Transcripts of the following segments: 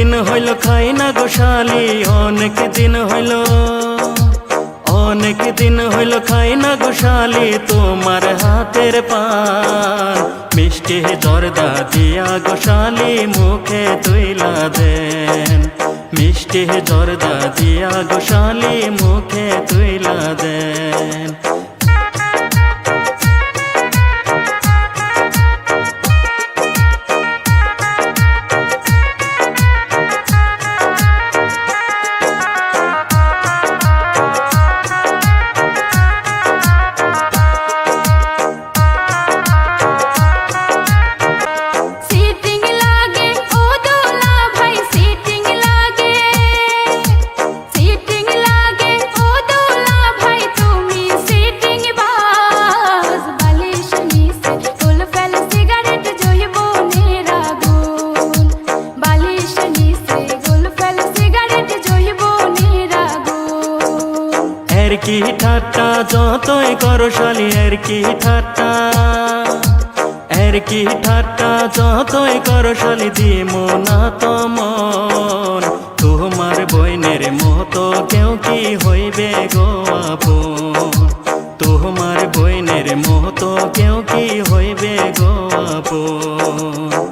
হইল খাই না গোশালি অনেক দিন হইল। অনেক দিন হইল খাই না গোশালি তোমার হাতের পান। মিষ্টি জর্দা দিয়া গোশালি মুখে তুইলা দেন। মিষ্টি জর্দা দিয়া গোশালি মুখে তুইলা দেন। কি ঠাট্টা? যতই করো শালি, এর কি ঠাট্টা? এর কি ঠাট্টা? যতই করো শালি, দিমো না তমন তোমার বইনের মতো কেউ কি হইবে গো আপন? তোমার বইনের মতো কেউ কি হইবে গো আপন?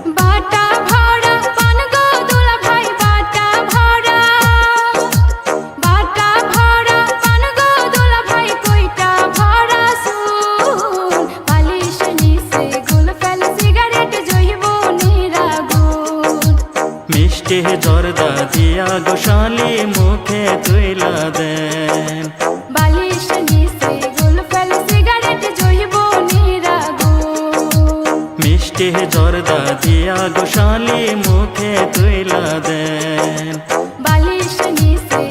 মিষ্টি জর্দা দিয়া গোশালি মুখে তুইলা দেন? বালিশ নিচে গুল ফেল সিগারেট মিষ্টি জর্দা দিয়া গোশালি মুখে তুইলা দেন। বালিশ নিচে